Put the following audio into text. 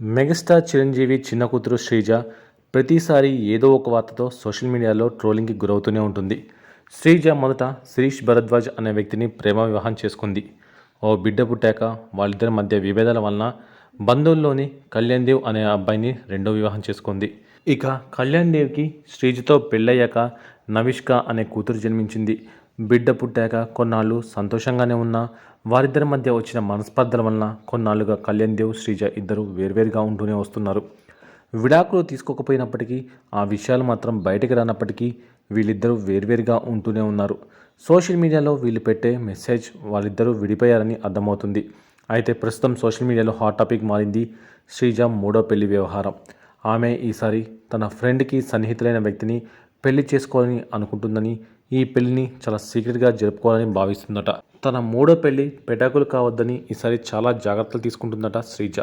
Megastar Chiranjeevi చిన్న కూతురు శ్రీజ ప్రతిసారి ఏదో ఒక వార్తతో సోషల్ మీడియాలో ట్రోలింగ్కి గురవుతూనే ఉంటుంది. శ్రీజ మొదట శిరీష్ భరద్వాజ్ అనే వ్యక్తిని ప్రేమ వివాహం చేసుకుంది. ఓ బిడ్డ పుట్టాక వాళ్ళిద్దరి మధ్య విభేదాల వలన బంధువుల్లోని కళ్యాణ్ దేవ్ అనే అబ్బాయిని రెండో వివాహం చేసుకుంది. ఇక కళ్యాణ్ దేవ్కి శ్రీజతో పెళ్ళయ్యాక నవిష్క అనే కూతురు జన్మించింది. బిడ్డ పుట్టాక కొన్నాళ్ళు సంతోషంగానే ఉన్నా వారిద్దరి మధ్య వచ్చిన మనస్పర్ధల వలన కొన్నాళ్ళుగా కళ్యాణ్ దేవ్ శ్రీజ ఇద్దరు వేర్వేరుగా ఉంటూనే వస్తున్నారు. విడాకులు తీసుకోకపోయినప్పటికీ ఆ విషయాలు మాత్రం బయటకు రానప్పటికీ వీళ్ళిద్దరూ వేర్వేరుగా ఉంటూనే ఉన్నారు. సోషల్ మీడియాలో వీళ్ళు పెట్టే మెసేజ్ వాళ్ళిద్దరూ విడిపోయారని అర్థమవుతుంది. అయితే ప్రస్తుతం సోషల్ మీడియాలో హాట్ టాపిక్ మారింది శ్రీజ మూడో పెళ్ళి వ్యవహారం. ఆమె ఈసారి తన ఫ్రెండ్కి సన్నిహితులైన వ్యక్తిని పెళ్ళి చేసుకోవాలని అనుకుంటుందని ఈ పెళ్ళిని చాలా సీక్రెట్గా జరుపుకోవాలని భావిస్తుందట. తన మూడో పెళ్ళి పెటాకులు కావద్దని ఈసారి చాలా జాగ్రత్తలు తీసుకుంటుందట శ్రీజ.